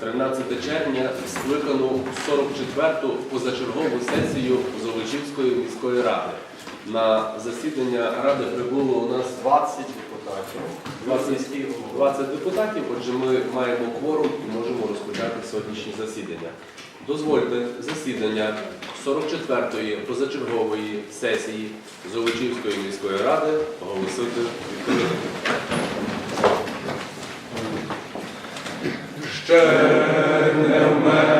13 червня скликану 44-ту позачергову сесію Золочівської міської ради. На засідання ради прибуло у нас 20 депутатів. 20, 20 депутатів, отже, ми маємо кворум і можемо розпочати сьогоднішнє засідання. Дозвольте засідання 44-ї позачергової сесії Золочівської міської ради оголосити відкритим. Ще не вмерла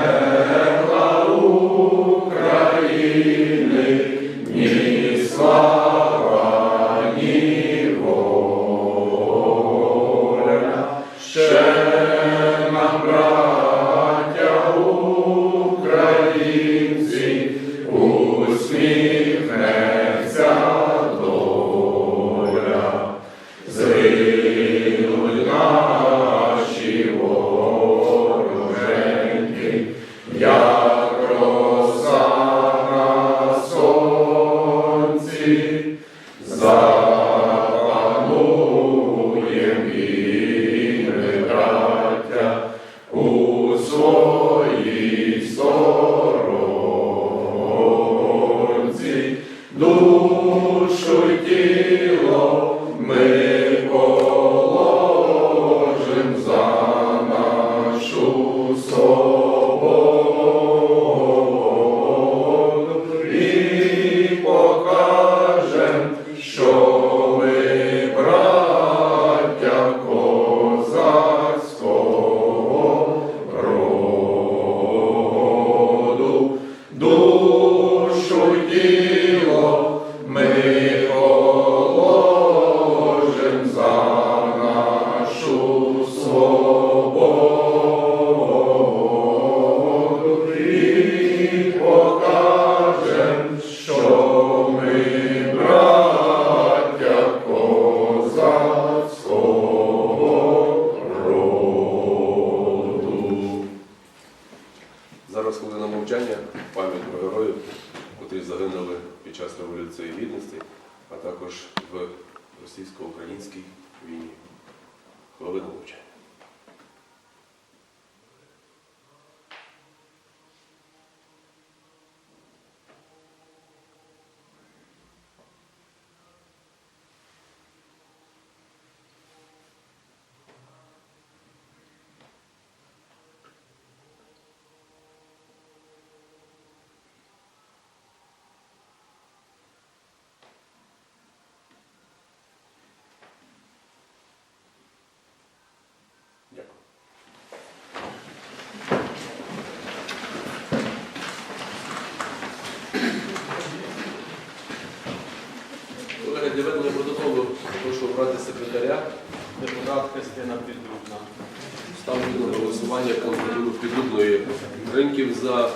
за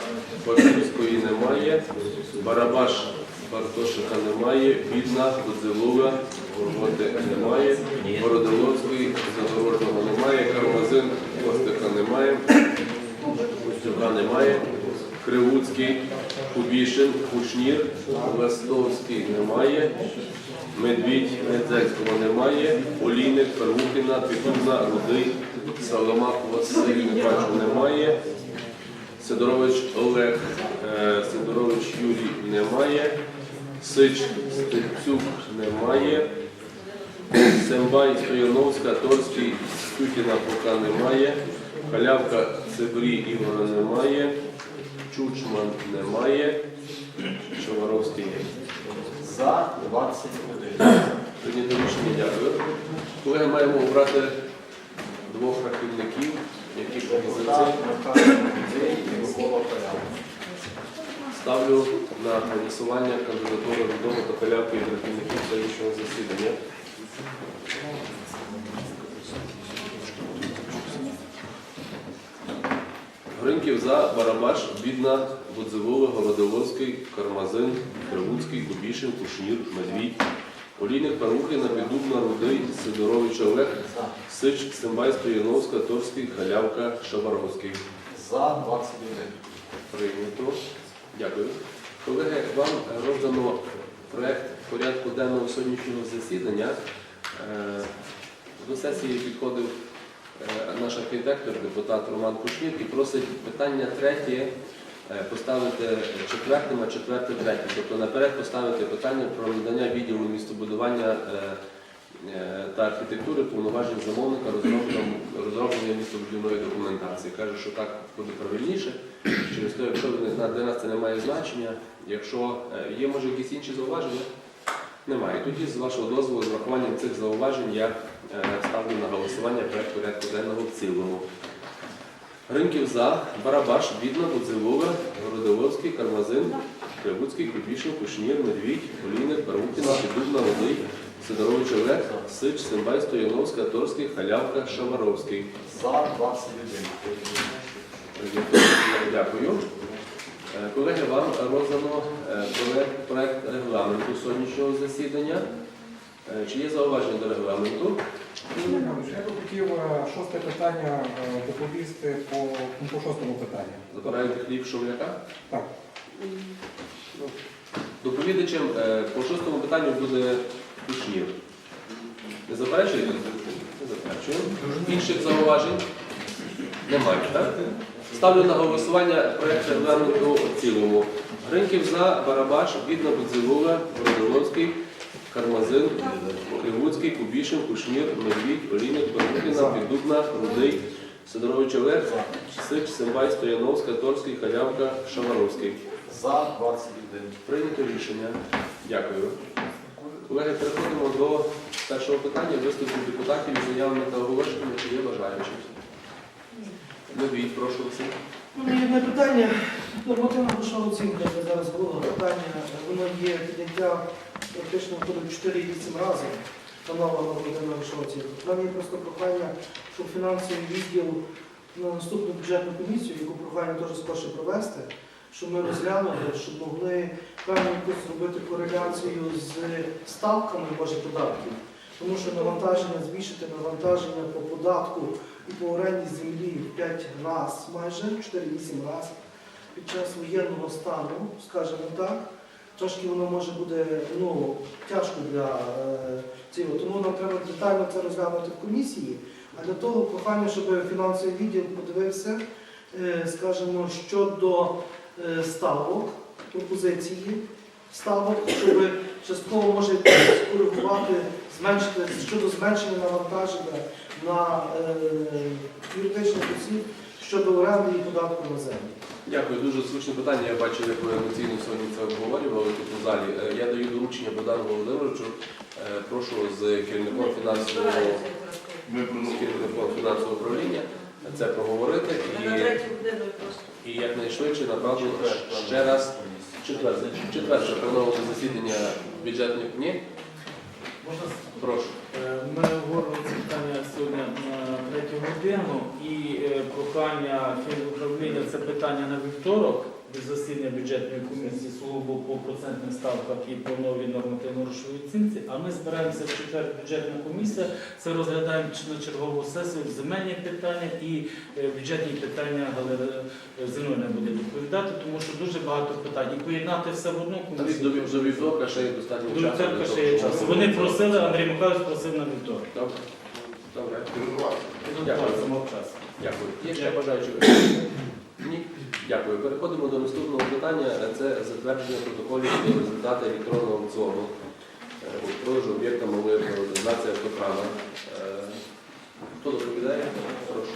Башківської немає. Барабаш Бартошика немає. Бідна, Кудзилова, Горготи немає. Городоловської, Задорожного немає. Кармазин, Костика немає. Костюка немає. Кривуцький, Кубішин, Кушнір, Ластовський немає. Медвідь, Недзельського немає. Олійник, Первухіна, Петуна, Рудий, Саламак, Василь, не бачу, немає. Сидорович Олег, е, Сидорович Юрій немає. Сич Стецюк немає. Сембай, Стояновська, Торський, Стюкіна поки немає. Халявка, Цибрі, Ігора немає. Чучман немає. Човаровський є. За 21. Прийнято рішення, дякую. Колеги, маємо обрати двох рахівників, які пропозиції. І Микола Поляк. Ставлю на голосування кандидатуру відому та халявки від рахівників сьогоднішнього засідання. Гринків за Барабаш, Бідна, Будзивова, Голодовозький, Кармазин, Кривуцький, Кубішин, Кушнір, Медвідь, Олійник, Парухина, Піддубна, Рудий, Сидорович Олег, Сич, Симбай, Стояновська, Торський, Халявка, Шабаровський. За 21. Прийнято. Дякую. Колеги, вам роздано проект порядку денного сьогоднішнього засідання. Е, До сесії підходив е, наш архітектор, депутат Роман Кушнір, і просить питання третє поставити четвертим, а четверте третє. Тобто наперед поставити питання про надання відділу містобудування е, е, та архітектури повноважень замовника розроблення- містобудівної документації. Каже, що так буде правильніше. Через те, якщо для нас це не має значення. Якщо е, є, може, якісь інші зауваження? Немає. Тоді, з вашого дозволу, з врахуванням цих зауважень, я е, ставлю на голосування проект порядку денного в цілому. Ринків за, Барабаш, Відна, Будзилове, Городовський, Кармазин, Кривуцький, Кубішин, Кушнір, Медвідь, Олійник, Парвутіна, Підубна, Волий, Сидорович Олег, Сич, Симбай, Стояновська, Торський, Халявка, Шаваровський. За 21. Дякую. Е, Колеги, вам роздано е, проект, проект регламенту сьогоднішнього засідання. Е, Чи є зауваження до регламенту? Я би хотів е, шосте питання е, доповісти по, ну, по шостому питанню. Забираєте хліб Шумляка? Так. Доповідачем е, по шостому питанню буде Кушнір. Не заперечуєте? Не заперечуємо. Інших зауважень? Немає, так? Ставлю на голосування проект регламенту в цілому. Гриньків за, Барабаш, Відна, Будзилова, Родоловський, Кармазин, Кривуцький, Кубішин, Кушнір, Медвідь, Олійник, Парубкіна, Піддубна, Рудий, Сидорович Олег, Сич, Симбай, Стояновська, Торський, Халявка, Шаваровський. За 21. Прийнято рішення. Дякую. Колеги, переходимо до першого питання виступів депутатів із заявами та оголошеннями, чи є бажаючі. Медвідь, прошу Василь. У мене одне питання. Нормативна грошова оцінка, зараз було питання, воно є підняття практично входить 4-8 разів на нормативна грошова оцінка. У є просто прохання, щоб фінансовий відділ на наступну бюджетну комісію, яку прохання теж скорше провести, щоб ми розглянули, щоб могли певно якусь зробити кореляцію з ставками може податків. Тому що навантаження, збільшити навантаження по податку і по оренді землі в 5 разів майже, 4-8 разів під час воєнного стану, скажімо так. Трошки воно може буде ну, тяжко для е, цього. Тому нам треба детально це розглянути в комісії. А для того прохання, щоб фінансовий відділ подивився, е, скажімо, щодо е, ставок, пропозиції ставок, щоб частково може скоригувати, зменшити щодо зменшення навантаження на е, юридичних осіб щодо оренди і податку на землю. Дякую, дуже слушне питання. Я бачив, як ви емоційно сьогодні це обговорювали тут у залі. Е, Я даю доручення Богдану Володимировичу. Е, Прошу з керівником фінансового з керівником фінансового управління це проговорити і, і якнайшвидше направду ще раз четверте, четверте плановане засідання бюджетних ні. Можна Прошу. Е, Ми говоримо це питання сьогодні на третю годину і е, прохання фінуправління це питання на вівторок від засідання бюджетної комісії сугубо по процентних ставках і по новій нормативно-грошовій оцінці. А ми збираємося в четвер бюджетна комісія. Це розглядаємо на чергову сесію земельні питання і е, бюджетні питання Галина Зиновна буде відповідати, тому що дуже багато питань. І поєднати все в одну комісію. до, вівторка ще є достатньо До вівторка ще є час. Вони просили, Андрій Михайлович просив на вівторок. Добре. Добре. Дякую. Дякую. Є ще бажаючі? Ні. Дякую. Переходимо до наступного питання. Це затвердження протоколів до результати електронного е, у продажу об'єкта малої приватизації автокрана. Е, Хто доповідає? Прошу.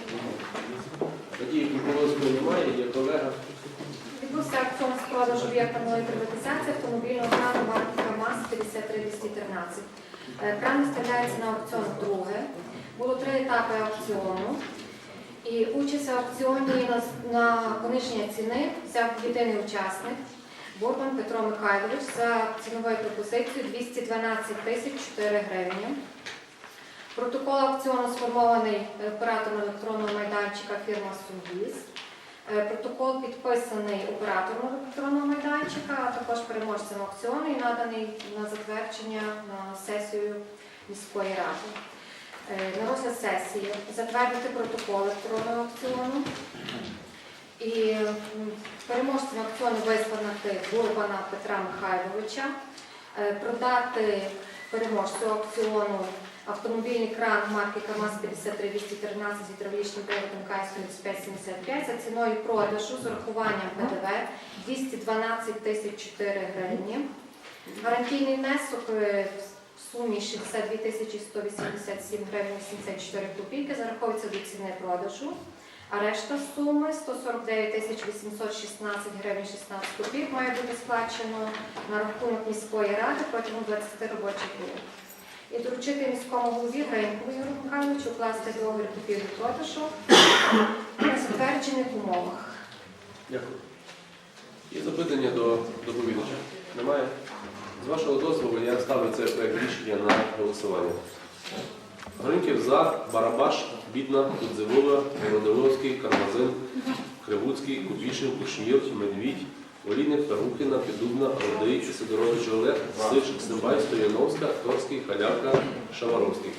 Надії Кульковської немає, є колега. Відбувся аукціон з продажу об'єкта малої приватизації автомобільного знаку марки КАМАЗ 53213. Е, Кран виставляється на аукціон вдруге. Було три етапи аукціону. І участь в аукціоні на, пониження ціни взяв єдиний учасник Бурбан Петро Михайлович за ціновою пропозицією 212 тисяч 4 гривні. Протокол аукціону сформований оператором електронного майданчика фірма Сумвіз. Е, Протокол підписаний оператором електронного майданчика, а також переможцем аукціону і наданий на затвердження на сесію міської ради. Е, На розгляд сесії затвердити протокол електронного аукціону і переможцем аукціону визнати Бурбана Петра Михайловича, е, продати переможцю аукціону автомобільний кран марки КАМАЗ 53213 з гідравлічним приводом КС 3575 за ціною продажу з урахуванням ПДВ 212 тисяч 4 гривні. Гарантійний внесок е, в сумі 62 тисячі 187 гривень 84 копійки зараховується до ціни продажу. А решта суми 149 тисяч 816 гривень 16 копійок має бути сплачено на рахунок міської ради протягом 20 робочих днів. І доручити міському голові Гринькову Юрію Михайловичу укласти договір купівлі-продажу на затверджених умовах. Дякую. Є запитання до доповідача? Немає? З вашого дозволу я ставлю цей проект рішення на голосування. Гриньків за, Барабаш, Бідна, Кудзевола, Володимировський, Кармазин, Кривуцький, Кубішин, Кушнір, Медвідь, Олійник, Тарухіна, Піддубна, Родий, Сидорович Олег, Сич, Симбай, Стояновська, Торський, Халявка, Шаваровський.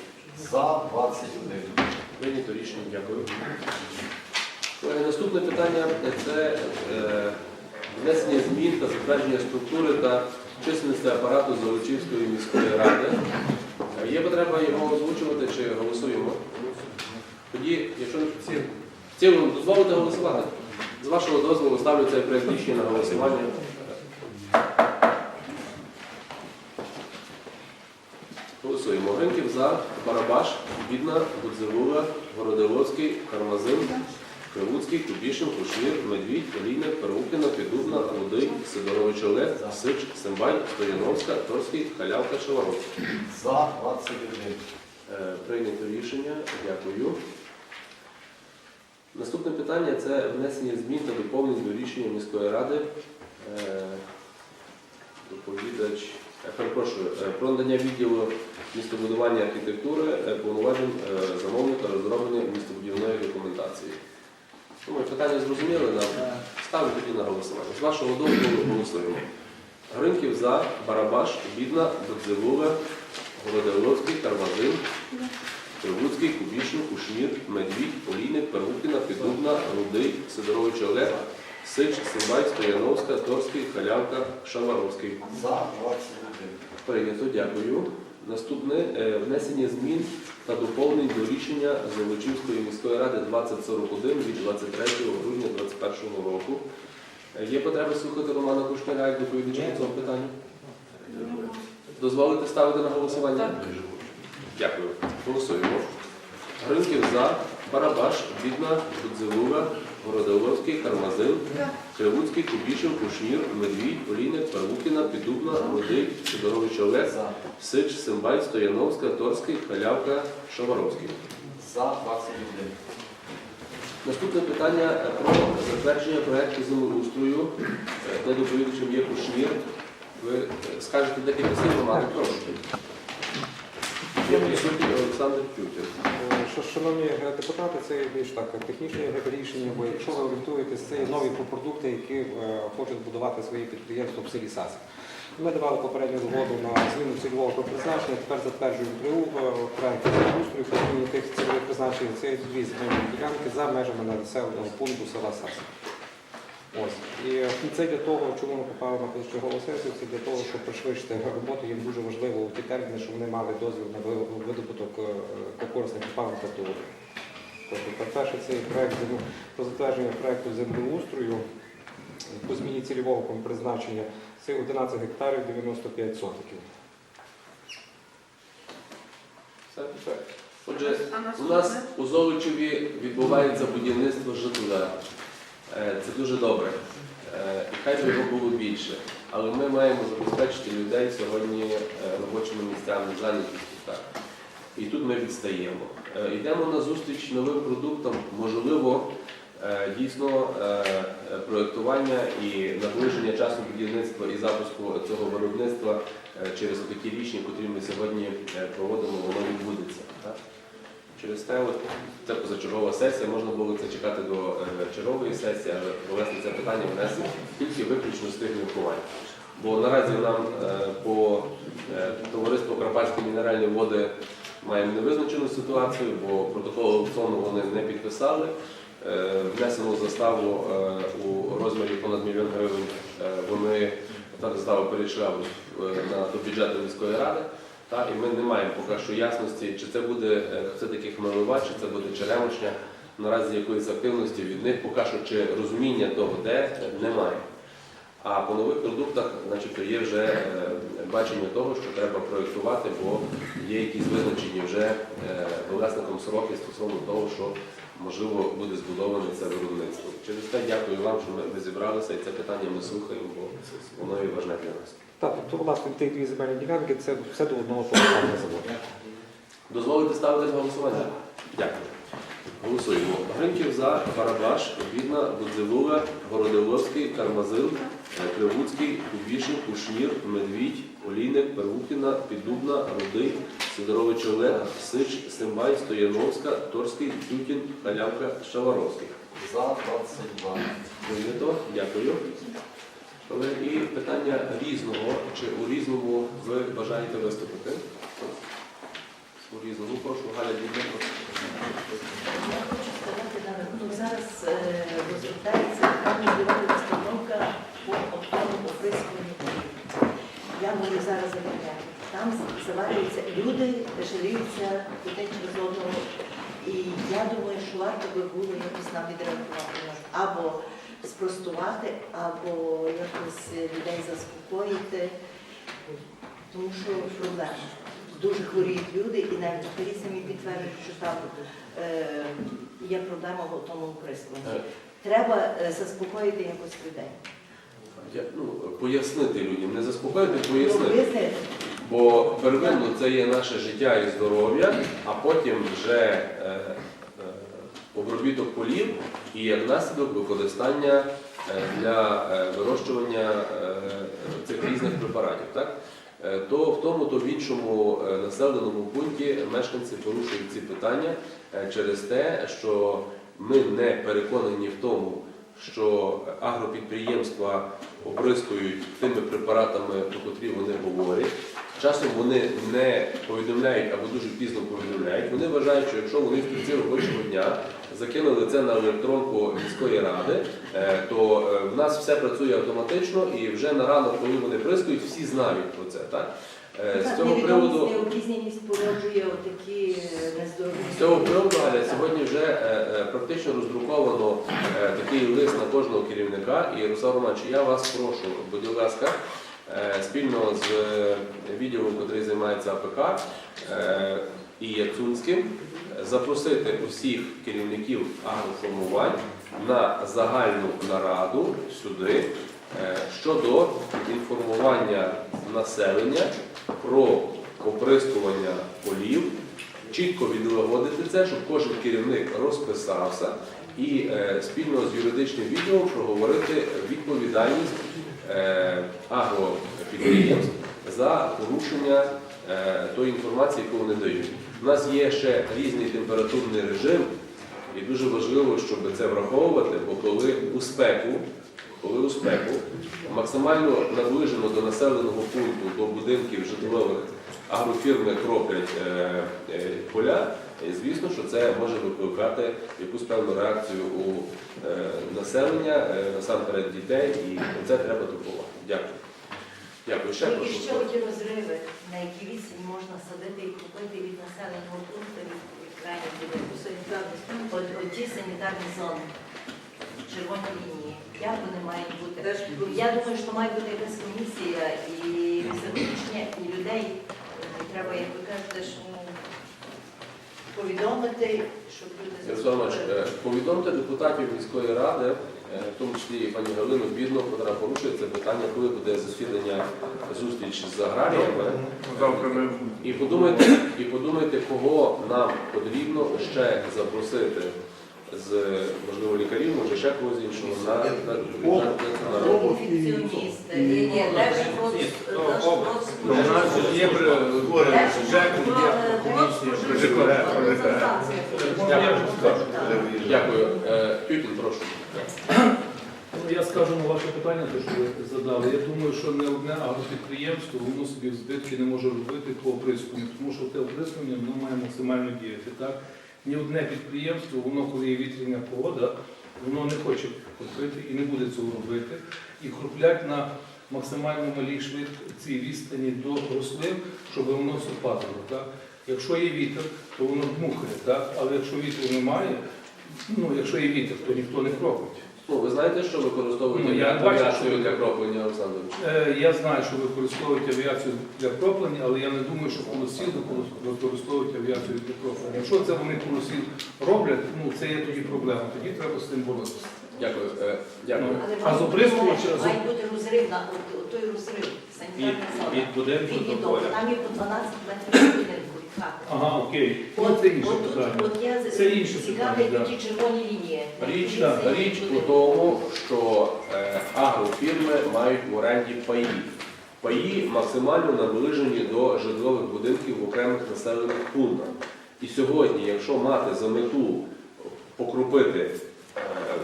За 21. Прийнято рішення, дякую. Наступне питання це е, внесення змін та затвердження структури та численності апарату Золочівської міської ради. Є потреба його озвучувати чи голосуємо? Тоді, якщо в цілому дозволите голосувати, з вашого дозволу ставлю цей проект рішення на голосування. Голосуємо. Гринків за, Барабаш, Бідна, Гудзевула, Городиловський, Кармазин, Кривуцький, Кубішин, Кушнір, Медвідь, Олійник, Перукіна, Піддубна, Рудий, Сидорович Олег, Сич, Сембай, Стояновська, Торський, Халявка, Шаваровський. За 21. Е, Прийнято рішення. Дякую. Наступне питання це внесення змін та доповнень до рішення міської ради. Е, Доповідач, е, перепрошую, про надання відділу містобудування архітектури повноважень замовника розроблення містобудівної документації. Думаю, питання зрозуміли нам. Ставлю тоді на голосування. З вашого дозволу голосуємо. Гринків за, Барабаш, Бідна, Додзевула, Володимировський, Кармазин, Кривуцький, Кубішин, Кушнір, Медвідь, Олійник, Пергукіна, Піддубна, Рудий, Сидорович Олег, Сич, Симбай, Стояновська, Торський, Халявка, Шаваровський. За 21. Прийнято, дякую. Наступне е, внесення змін та доповнень до рішення Золочівської міської ради 2041 від 23 грудня 2021 року. Е, Є потреба слухати Романа Кушняра як доповідача по цьому питанню? Дозволите ставити на голосування? Дякую. Голосуємо. Гринків за, Барабаш, Бідна, Будзилуга, Городоловський, Кармазин, Кривуцький, Кубішин, Кушнір, Медвідь, Олійник, Парвукіна, Піддубна, Рудий, Сидорович Олег, Сич, Симбай, Стояновська, Торський, Халявка, Шаваровський. За 21. Наступне питання про затвердження проекту землеустрою, е, де доповідачем є Кушнір. Ви е, скажете декілька слів, Романе, прошу. Олександр Тютін. Е, шановні депутати, це більш так технічне рішення, бо якщо ви орієнтуєтесь, це є нові продукти, які е, хочуть будувати свої підприємства в селі Саси. Ми давали попередню згоду на зміну цільового призначення, тепер затверджуємо ТРУ, е, проект устрою по зміні тих цільових призначень. Це дві земельні ділянки за межами населеного пункту села Саси. Ось. І е, це для того, чому ми попали на позачергову сесію, це для того, щоб пришвидшити роботу. Їм дуже важливо у ті терміни, щоб вони мали дозвіл на видобуток е, кокорисних палив та. Тобто, по-перше, цей проект про затвердження проекту землеустрою по зміні цільового призначення це 11 гектарів 95 сотиків. Отже, у нас у Золочеві відбувається будівництво житла. Е, Це дуже добре. Е, І хай би його було більше. Але ми маємо забезпечити людей сьогодні е, робочими місцями, зайнятістю. Так. І тут ми відстаємо. Йдемо на зустріч новим продуктам, можливо, дійсно проєктування і наближення часу будівництва і запуску цього виробництва через такі рішення, котрі ми сьогодні проводимо, воно відбудеться. Так? Через те, от, це позачергова сесія, можна було це чекати до е, чергової сесії, але провести це питання внесли тільки виключно з тих міркувань. Бо наразі нам е, по е, товариству Карпатські мінеральні води маємо невизначену ситуацію, бо протокол аукціону вони не підписали. Е, Внесено заставу у розмірі понад мільйон гривень. Вони та застава перейшла на- до бюджету міської ради. Та, і ми не маємо поки що ясності, чи це буде е, все-таки хмелева, чи це буде черемошня. Наразі якоїсь активності від них поки що чи розуміння того, де е, немає. А по нових продуктах значить, є вже е, бачення того, що треба проєктувати, бо є якісь визначені вже власником сроки стосовно того, що можливо буде збудоване це виробництво. Через те дякую вам, що ми, ми зібралися і це питання ми слухаємо, бо воно і важне для нас. Так, тобто, власне, ті дві земельні ділянки це все до одного повертання заводу. Дозволите ставити на голосування? Дякую. Голосуємо. Гринків за, Барабаш, Відна, Будзилуга, Городиловський, Кармазил, Кривуцький, Кубішин, Кушнір, Медвідь, Олійник, Первухіна, Піддубна, Рудий, Сидорович Олег, Сич, Симбай, Стояновська, Торський, Тютін, Халявка, Шаваровський. За 22. Прийнято. Дякую. Колеги, І питання різного. Чи у різному ви бажаєте виступити? У різному. Прошу, Галя Діденко. Я хочу сказати на рахунок зараз е, розробляється така мобільна установка по оприскуванню. Я буду зараз заявляти. Там заварюються люди, жаліються один через одного. І я думаю, що варто би було якось нам відреагувати на це. або спростувати, або якось людей заспокоїти, тому що проблема. Дуже хворіють люди, і навіть лікарі самі підтверджують, що там е, є проблема в тому оприскуванні. Треба е, заспокоїти якось людей. Я, ну, пояснити людям, не заспокоїти, Ну, пояснити. Бо первинно це є наше життя і здоров'я, а потім вже е, е, обробіток полів і як наслідок використання е, для е, вирощування е, цих різних препаратів. Так? То в тому, то в іншому населеному пункті мешканці порушують ці питання через те, що ми не переконані в тому, що агропідприємства оприскують тими препаратами, про котрі вони говорять. Часом вони не повідомляють або дуже пізно повідомляють. Вони вважають, що якщо вони в кінці робочого дня закинули це на електронку міської ради, е, то е, в нас все працює автоматично і вже на ранок, коли вони прискують, всі знають про це. Так? Е, З цього приводу. породжує нездорові. З цього приводу, Галя, сьогодні вже е, е, практично роздруковано такий лист на кожного керівника. І Руслан Романович, я вас прошу, будь ласка, спільно з відділом, який займається АПК і Яцунським, запросити усіх керівників агроформувань на загальну нараду сюди щодо інформування населення про оприскування полів чітко відлагодити це, щоб кожен керівник розписався і е, спільно з юридичним відділом проговорити відповідальність е, агропідприємств за порушення е, тої інформації, яку вони дають. У нас є ще різний температурний режим, і дуже важливо, щоб це враховувати, бо коли у спеку, коли у спеку максимально наближено до населеного пункту, до будинків житлових агрофірми кроплять е, е, поля, і звісно, що це може викликати якусь певну реакцію у е, населення, е, насамперед дітей, і це треба турбувати. Дякую. Дякую. Ще І ще оті розриви, на які відстані можна садити і купити від населеного пункту, від, крайніх людей. От, от ті санітарні зони, червоні лінії, як вони мають бути? Я думаю, що має бути якась комісія і залучення і людей. е, Треба, як ви кажете, що ну, повідомити, щоб люди Ярослав Іванович, заслухали. е, повідомте депутатів міської ради, е, в тому числі і пані Галину Бідну, яка порушує це питання, коли буде засідання зустріч з аграріями. Завтра ми І подумайте, і подумайте, кого нам потрібно ще запросити з можливо лікарів, може ще когось іншого на, на, на, на, на, на Інфекціоністи, ні, ні, Держпродс- Держпродс- У нас є ЖЕК, комісія при ЖКГ. Дякую. Е, Тютін, прошу. Ну, Я скажу на ваше питання, те, що ви задали. Я думаю, що не одне агропідприємство воно собі в збитки не може робити по оприскуванню, тому що те оприскування воно має максимально діяти. Так? Ні одне підприємство, воно, коли є вітряна погода, воно не хоче купити і не буде цього робити. І хроплять на максимально малій швидкості відстані до рослин, щоб воно все падало. Так? Якщо є вітер, то воно дмухає, так? але якщо вітру немає, ну якщо є вітер, то ніхто не кропить. Ну, ви знаєте, що використовують Ну, я бачу, авіацію що для кроплення, Олександрович? Е, Я знаю, що використовують авіацію для кроплення, але я не думаю, що колосіл використовують авіацію для кроплення. Якщо це вони колосіл роблять, ну це є тоді проблема. Тоді треба з цим боротися. Дякую. Е, Дякую. Але А з оприскувача, з- має бути розрив на от- от той розрив, санітарна зона. від будинку Від до поля. Там є по 12 метрів від будинку від хати. Ага, окей. Ну, От, це інше от питання. от я Це інше питання, ті червоні лінії. Річ, Це річ у тому, що е, агрофірми мають в оренді паї. Паї максимально наближені до житлових будинків в окремих населених пунктах. І сьогодні, якщо мати за мету покрупити е,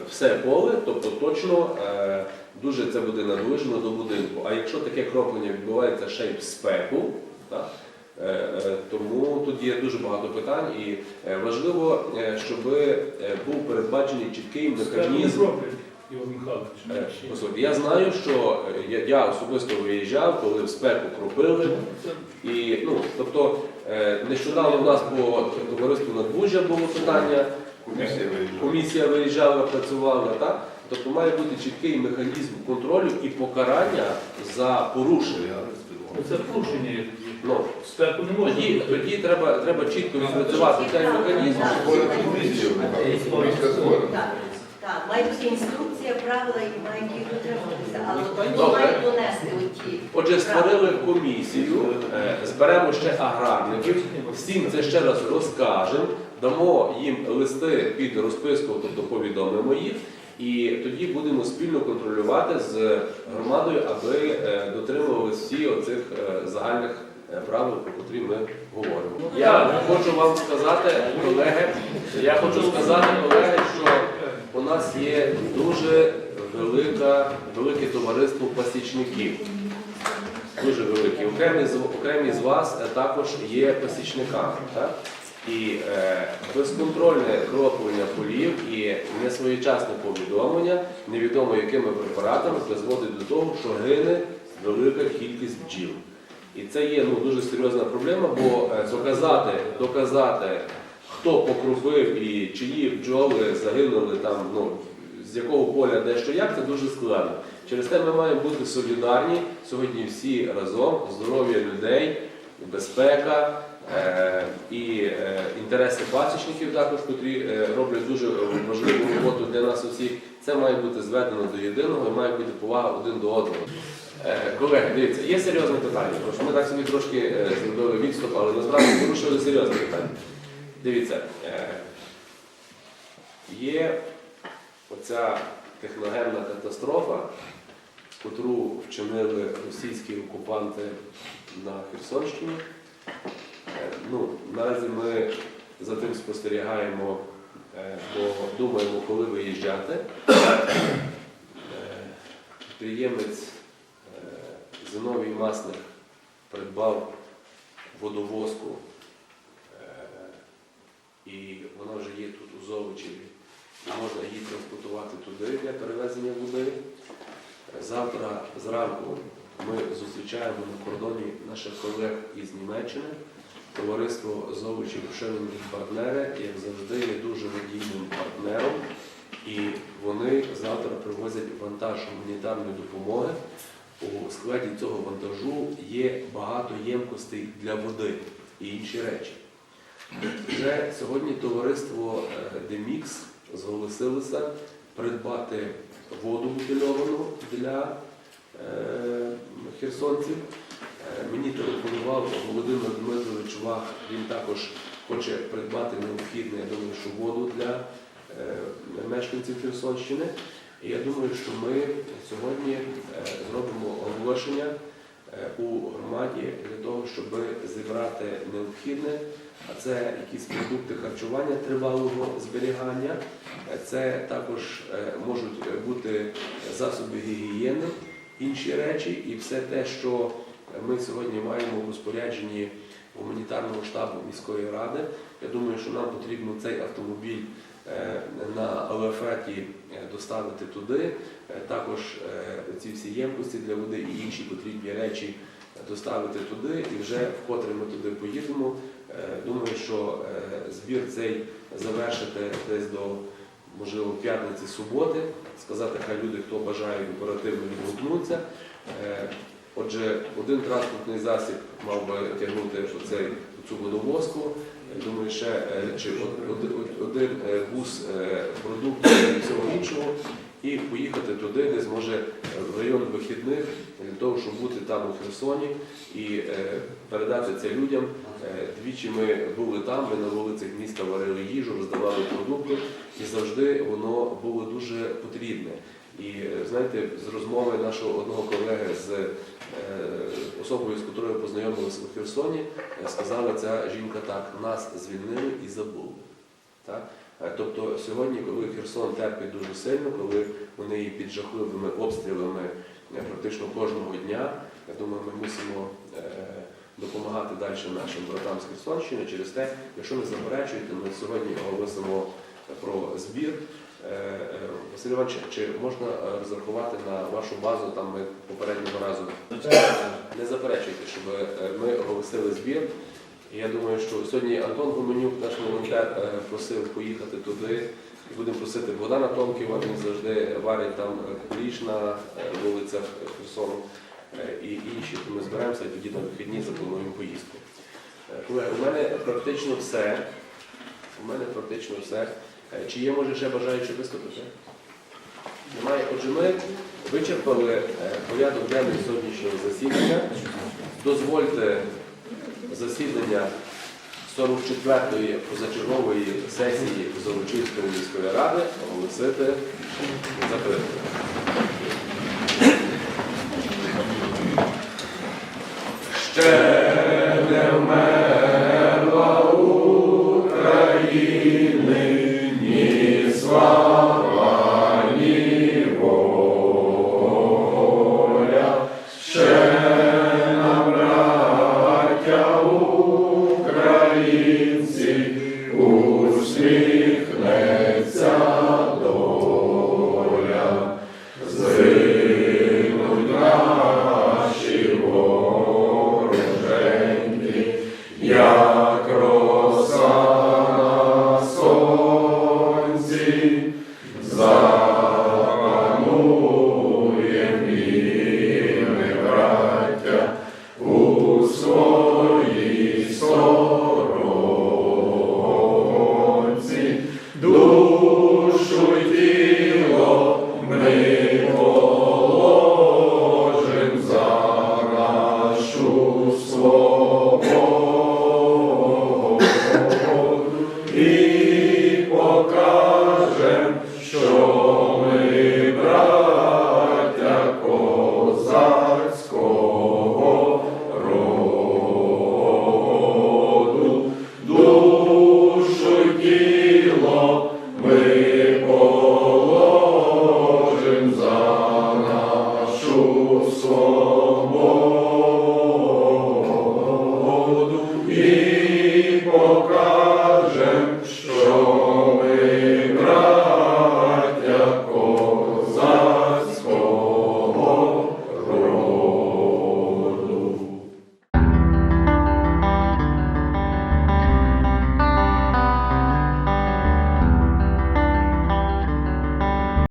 все поле, тобто точно е, дуже це буде наближено до будинку. А якщо таке кроплення відбувається ще й в спеку, так, тому тут є дуже багато питань і е, важливо, е, щоб е, був передбачений чіткий механізм. Е, Я знаю, що е, я, я особисто виїжджав, коли в спеку кропили. І, ну, тобто, е, нещодавно в нас по товариству надбужжя було питання, Комісія виїжджала. працювала, так? Тобто має бути чіткий механізм контролю і покарання за порушення. Це порушення. Ну, Спеку не можна. тоді, тоді треба, треба чітко відпрацювати цей механізм. Так. Має бути інструкція, правила і має їх дотримуватися, але Добре. має донести оті. Отже, створили комісію, е, зберемо ще аграрників, всім це ще раз розкажемо, дамо їм листи під розписку, тобто повідомимо їх, і тоді будемо спільно контролювати з громадою, аби е, дотримували всі оцих е, загальних правил, про котрі ми говоримо. Я хочу вам сказати, колеги, я хочу сказати, колеги, що у нас є дуже велика, велике товариство пасічників. Дуже великі. Окремі з, окремі з вас е, також є пасічниками. Так? І е, безконтрольне кроплення полів і несвоєчасне повідомлення, невідомо якими препаратами, призводить до того, що гине велика кількість бджіл. І це є ну, дуже серйозна проблема, бо е, доказати, доказати, хто покропив і чиї бджоли загинули там, ну, з якого поля де що як, це дуже складно. Через те ми маємо бути солідарні сьогодні всі разом, здоров'я людей, безпека е, і е, інтереси пасічників також, котрі роблять дуже важливу роботу для нас усіх. Це має бути зведено до єдиного і має бути повага один до одного. Е, Колеги, дивіться, є серйозне питання. тому що Ми так собі трошки е, зробили відступ, але насправді порушили серйозне питання. Дивіться, е, є оця техногенна катастрофа, котру вчинили російські окупанти на Херсонщині. Ну, наразі ми за тим спостерігаємо, бо думаємо, коли виїжджати. Підприємець е, Зиновій Масник придбав водовозку, е, і вона вже є тут у Золочеві. Можна її транспортувати туди для перевезення води. Завтра зранку ми зустрічаємо на кордоні наших колег із Німеччини. Товариство Золочів Шенінг партнери, як завжди, є дуже надійним партнером. І вони завтра привозять вантаж гуманітарної допомоги. У складі цього вантажу є багато ємкостей для води і інші речі. Вже сьогодні товариство е, Демікс зголосилося придбати воду бутильовану для е, херсонців. Е, Мені телефонував Володимир Дмитрович Вах, він також хоче придбати необхідне, я думаю, що воду для мешканців Херсонщини. Я думаю, що ми сьогодні е, зробимо оголошення е, у громаді для того, щоб зібрати необхідне, а це якісь продукти харчування тривалого зберігання, Е, це також можуть бути засоби гігієни, інші речі, і все те, що ми сьогодні маємо в розпорядженні гуманітарного штабу міської ради. Я думаю, що нам потрібно цей автомобіль на ЛФЕТі е, доставити туди. Е, Також е, ці всі ємкості для води і інші потрібні речі доставити туди. І вже вкотре ми туди поїдемо. Е, Думаю, що е, збір цей завершити десь до можливо п'ятниці суботи, сказати, хай люди, хто бажає оперативно відгукнуться. Е, Отже, один транспортний засіб мав би тягнути цю водовозку. Е, ще е, чи од- од- од- один е, бус е, продуктів і всього іншого, і поїхати туди, де зможе е, в район вихідних для того, щоб бути там у Херсоні і е, передати це людям. Е, Двічі ми були там, ми на вулицях міста варили їжу, роздавали продукти, і завжди воно було дуже потрібне. І е, знаєте, з розмови нашого одного колеги з е, особою, з котрою познайомилися у Херсоні, е, сказала ця жінка так: нас звільнили і забули. Так? Е, Тобто сьогодні, коли Херсон терпить дуже сильно, коли вони її під жахливими обстрілами е, практично кожного дня, я думаю, ми мусимо е, допомагати далі нашим братам з Херсонщини. Через те, якщо не заперечуєте, ми сьогодні оголосимо про збір. Е, е, Василь Іванович, чи можна е, розрахувати на вашу базу, там ми попереднього разу не заперечуйте, щоб ми оголосили збір. Я думаю, що сьогодні Антон Гуменюк, наш волонтер, просив поїхати туди. І будемо просити Богдана Томківа, він завжди варить там куліш на вулицях Херсону і інші. Ми зберемося і тоді на вихідні заплануємо поїздку. У мене практично все. У мене практично все. Е, чи є, може, ще бажаючі виступити? Немає. Отже, ми вичерпали е, порядок денний сьогоднішнього засідання. Дозвольте засідання 44-ї позачергової сесії Золочинської міської ради оголосити закритою. Ще